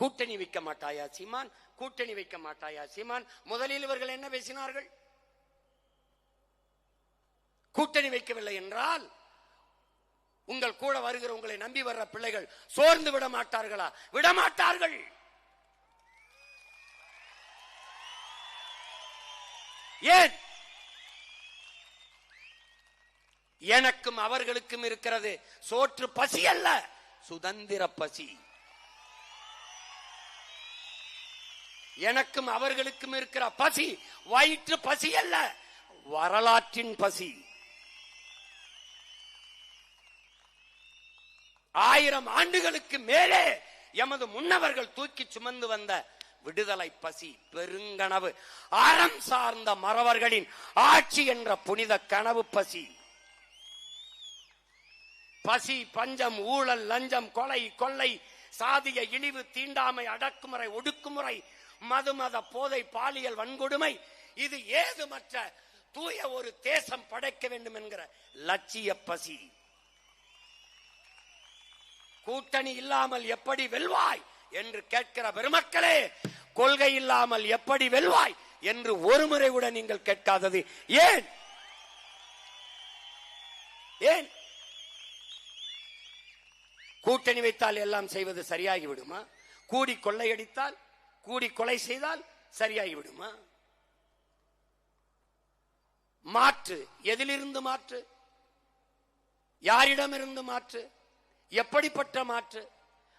கூட்டணி வைக்க மாட்டாயா சீமான்? கூட்டணி வைக்க மாட்டாயா சீமான்? முதலில் இவர்கள் என்ன பேசினார்கள்? கூட்டணி வைக்கவில்லை என்றால் உங்கள் கூட வருகிற உங்களை நம்பி வர்ற பிள்ளைகள் சோர்ந்து விட மாட்டார்களா? விட மாட்டார்கள் ஏன்? எனக்கும் அவர்களுக்கும் இருக்கிறது சோற்று பசி அல்ல சுதந்திர பசி. எனக்கும் அவர்களுக்கும் இருக்கிற பசி வயிற்று பசி அல்ல வரலாற்றின் பசி. ஆயிரம் ஆண்டுகளுக்கு மேலே எமது முன்னவர்கள் தூக்கி சுமந்து வந்த விடுதலை பசி பெருங்கனவு அறம் சார்ந்த மறவர்களின் ஆட்சி என்ற புனித கனவு பசி. பசி பஞ்சம் ஊழல் லஞ்சம் கொலை கொள்ளை சாதிய இழிவு தீண்டாமை அடக்குமுறை ஒடுக்குமுறை மதுமத போதை பாலியல் வன்கொடுமை இது ஏதுமற்ற தூய ஒரு தேசம் படைக்க வேண்டும் என்கிற லட்சிய பசி. கூட்டணி இல்லாமல் எப்படி வெல்வாய் என்று கேட்கிற பெருமக்களே கொள்கை இல்லாமல் எப்படி வெல்வாய் என்று ஒருமுறை கூட நீங்கள் கேட்காதது. ஏன்? ஏன்? கூட்டணி வைத்தால் எல்லாம் செய்வது சரியாகி விடுமா கூடி கொள்ளையடித்தால் கூடி கொலை செய்தால் சரியாகி விடுமா மாற்று. எதிலிருந்து மாற்று? யாரிடமிருந்து மாற்று? எப்படிப்பட்ட மாற்று?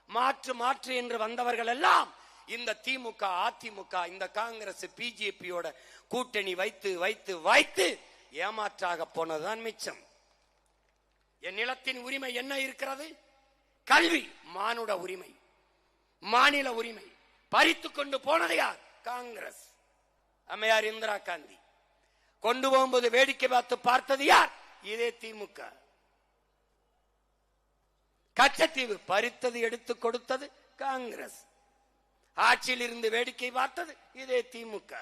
மாற்று மாற்று என்று வந்தவர்கள் எல்லாம் இந்த திமுக அதிமுக இந்த காங்கிரஸ் பிஜேபியோட கூட்டணி வைத்து வைத்து வைத்து ஏமாற்றாக போனதுதான் மிச்சம். என் நிலத்தின் உரிமை என்ன இருக்கிறது? கல்வி மானுட உரிமை. மாநில உரிமை. பறித்து கொண்டு போனது யார்? காங்கிரஸ். அம்மையார் இந்திரா காந்தி. கொண்டு போகும்போது வேடிக்கை பார்த்து பார்த்தது யார்? இதே திமுக. கச்சத்தீவு பறித்தது எடுத்து கொடுத்தது காங்கிரஸ். ஆட்சியில் இருந்து வேடிக்கை பார்த்தது இதே திமுக.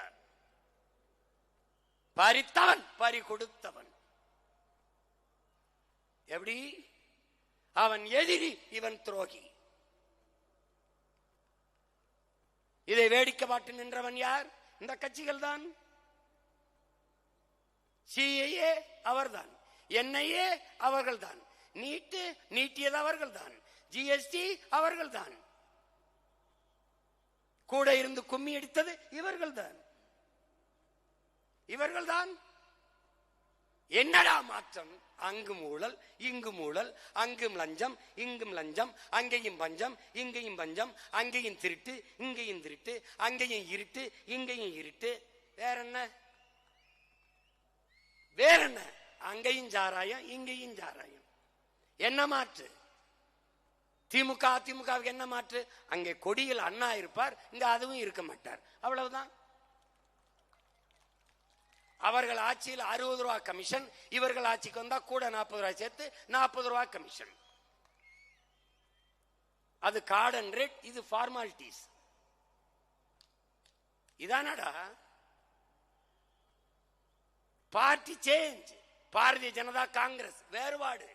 பறித்தவன் பறி கொடுத்தவன். எப்படி? அவன் எதிரி இவன் துரோகி. இதை வேடிக்கை பாட்டு நின்றவன் யார்? இந்த கட்சிகள் தான் சிஐஏ அவர்தான். என்ஐஏ அவர்கள்தான். நீட்டு நீட்டியது அவர்கள்தான். ஜிஎஸ்டி அவர்கள்தான். கூட இருந்து கும்மி அடித்தது இவர்கள்தான். இவர்கள்தான். என்னடா மாற்றம்? அங்கும் ஊழல் இங்கும் ஊழல் அங்கும் லஞ்சம் இங்கும் லஞ்சம் அங்கேயும் பஞ்சம் இங்கேயும் பஞ்சம் அங்கேயும் திருட்டு இங்கேயும் திருட்டு அங்கேயும் இருட்டு இங்கேயும் இருட்டு. வேற என்ன வேற என்ன அங்கேயும் சாராயம் இங்கேயும் சாராயம். என்ன மாற்று? திமுக அதிமுகவுக்கு என்ன மாற்று? அங்கே கொடியில் அண்ணா இருப்பார் இங்க அதுவும் இருக்க மாட்டார். அவ்வளவுதான். அவர்கள் ஆட்சியில் அறுபது ரூபாய் கமிஷன் இவர்கள் ஆட்சிக்கு வந்தா கூட நாற்பது ரூபாய் சேர்த்து நாற்பது ரூபாய் கமிஷன் அது கார்டன் ரேட் இது ஃபார்மாலிட்டிஸ் இதானடா? பார்ட்டி சேஞ்ச் பாரதிய ஜனதா காங்கிரஸ் வேறுபாடு.